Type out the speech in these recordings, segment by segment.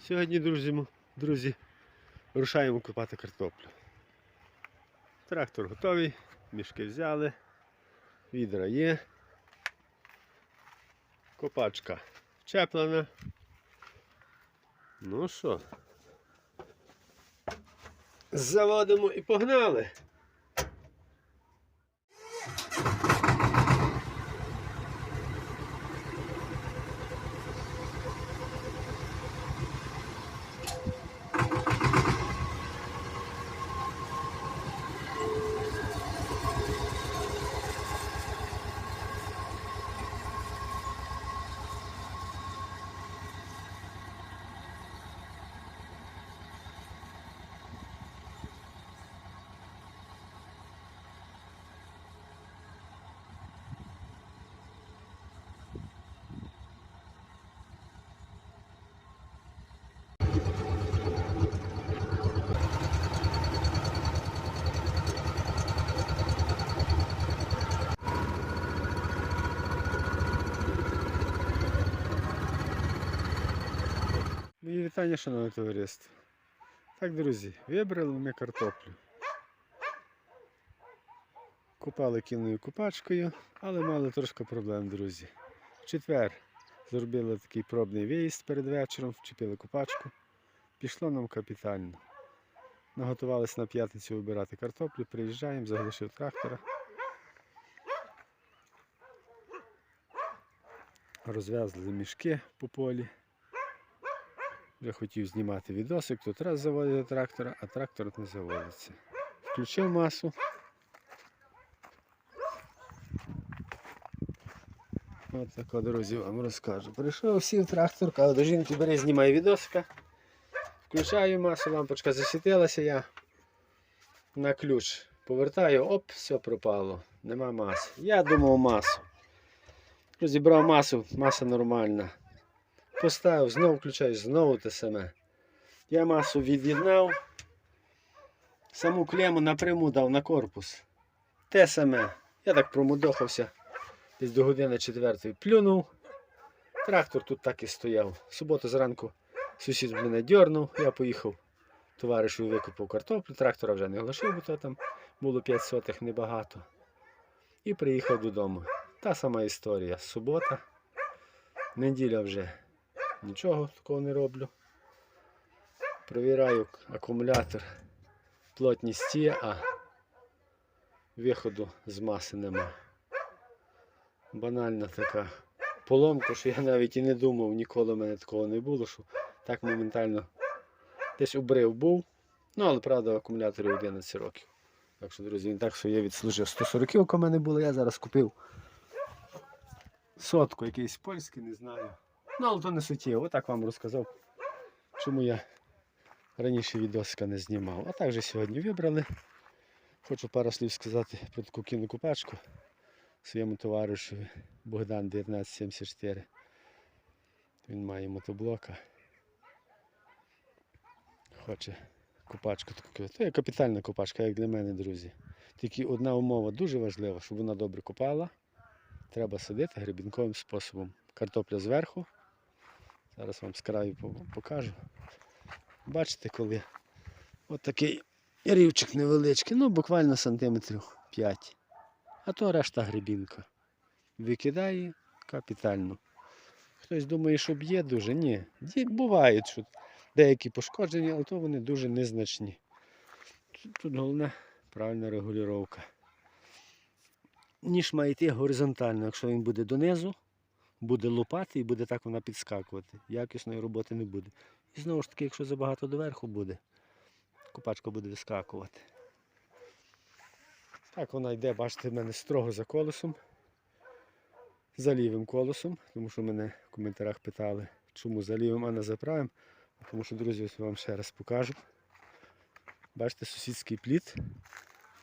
Сьогодні, друзі, друзі, рушаємо копати картоплю. Трактор готовий, мішки взяли, відра є. Копачка вчеплена. Ну що, заводимо і погнали. Вітання, шановне товариство. Так, друзі, вибрали ми картоплю. Купали кінною купачкою, але мали трошки проблем, друзі. В четвер зробили такий пробний виїзд перед вечором, вчепили купачку. Пішло нам капітально. Наготувалися на п'ятницю вибирати картоплю, приїжджаємо, заглушив трактора. Розв'язли мішки по полі. Вже хотів знімати відосик, тут раз заводити трактора, а трактор не заводиться. Включив масу. От тако, друзі, вам розкажу. Прийшов, сів трактор, кажу до жінки, бери, знімай відосика. Включаю масу, лампочка засвітилася, я на ключ повертаю, оп, все пропало. Нема маси. Я думав масу. Розібрав масу, маса нормальна. Поставив, знову включаю, знову те саме. Я масу від'єднав, саму клему напряму дав на корпус. Те саме. Я так промудохався десь до години четвертої. Плюнув. Трактор тут так і стояв. Суботу зранку сусід мене дьорнув, я поїхав. Товаришу викупив картоплю, трактора вже не глашив, бо то там було 5 сотих небагато. І приїхав додому. Та сама історія. Субота, неділя вже. Нічого такого не роблю. Провіраю акумулятор. Плотність є, а виходу з маси нема. Банальна така поломка, що я навіть і не думав, ніколи в мене такого не було, що так моментально десь обрив був. Ну, але правда, акумуляторі 11 років. Так що, друзі, він так, що я відслужив 140 у мене було, я зараз купив сотку, якийсь польський, не знаю. Ну, але то не суттєво. Отак вам розказав, чому я раніше відосика не знімав. А так же сьогодні вибрали. Хочу пару слів сказати про таку кінну купачку своєму товаришу Богдан 1974. Він має мотоблока. Хоче купачку таку. Є капітальна купачка, як для мене, друзі. Тільки одна умова дуже важлива, щоб вона добре купала. Треба садити гребінковим способом. Картопля зверху. Зараз вам з краю покажу. Бачите, коли от такий рівчик невеличкий, ну буквально сантиметрів 5. А то решта гребінка. Викидає капітально. Хтось думає, що б'є дуже. Ні. Бувають, що деякі пошкодження, але то вони дуже незначні. Тут головне правильна регулювання. Ніж має йти горизонтально, якщо він буде донизу, буде лупати і буде так вона підскакувати. Якісної роботи не буде. І знову ж таки, якщо забагато доверху буде, купачка буде вискакувати. Так вона йде, бачите, в мене строго за колесом. За лівим колесом, тому що мене в коментарях питали, чому за лівим, а не за правим. Тому що, друзі, ось вам ще раз покажу. Бачите, сусідський плід.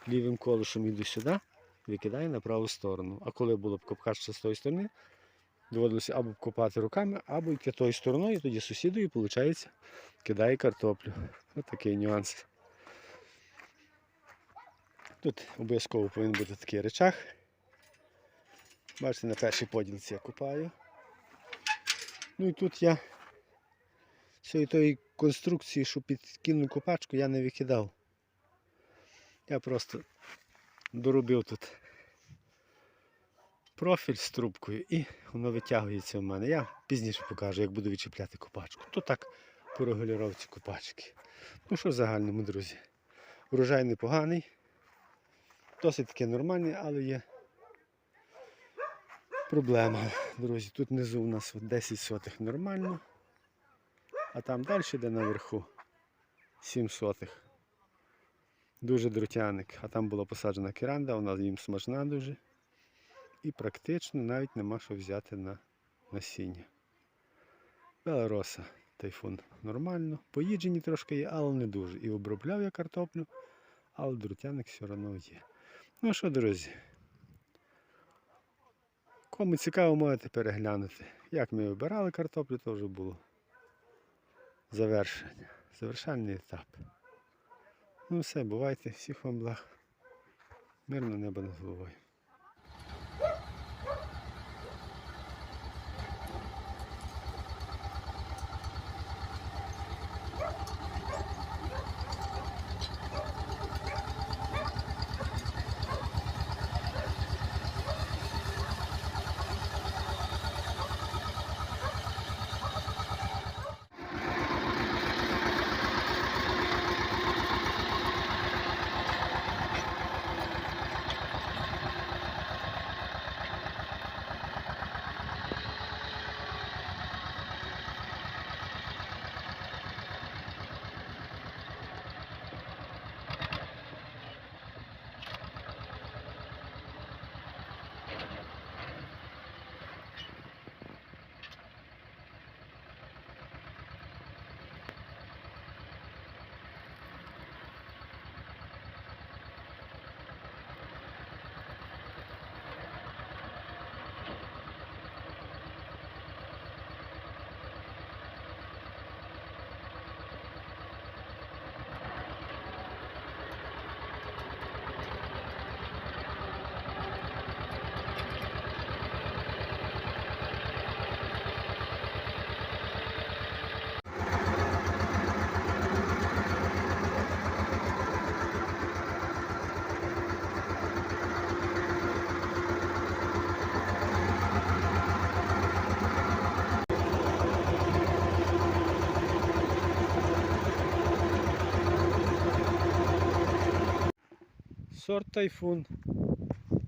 Лівим колесом йду сюди, викидаю на праву сторону. А коли було б копкачка з тої сторони, доводилося або копати руками, або йти тою стороною, і тоді сусідою, виходить, кидає картоплю. Ось такий нюанс. Тут обов'язково повинен бути такий речах. Бачите, на першій поділці я купаю. Ну і тут я всієї тої конструкції, що під кінну копачку, я не викидав. Я просто доробив тут профіль з трубкою і воно витягується в мене. Я пізніше покажу, як буду відчіпляти копачку. То так по регулювання копачки. Ну що в загальному, друзі? Врожай непоганий. Досить таки нормальний, але є проблема. Друзі, тут внизу у нас 10 сотих нормально. А там далі, де наверху, 7 сотих. Дуже дротяник. А там була посаджена керанда, вона їм смачна дуже. І практично навіть нема що взяти на насіння. Белороса тайфун нормально. Поїджені трошки є, але не дуже. І обробляв я картоплю, але друтяник все одно є. Ну що, друзі? Кому цікаво, можете переглянути. Як ми вибирали картоплю, то вже було завершення. Завершальний етап. Ну все, бувайте, всіх вам благ. Мирно небо над головою. Сорт тайфун,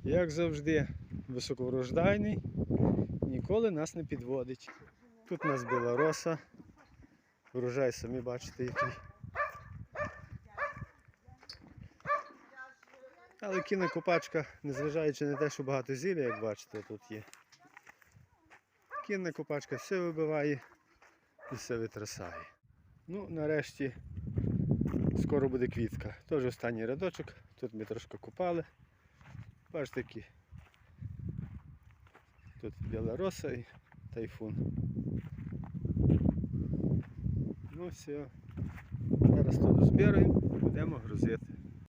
як завжди, високоврождайний, ніколи нас не підводить. Тут у нас білороса, врожай самі бачите який. Але кінна копачка, незважаючи на те, що багато зілля, як бачите, тут є. Кінна копачка все вибиває і все витрасає. Ну, нарешті скоро буде квітка. Теж останній рядочок. Тут ми трошки купали. Бачите, які. Тут білороса і тайфун. Ну все. Зараз тут збираємо, будемо грузити.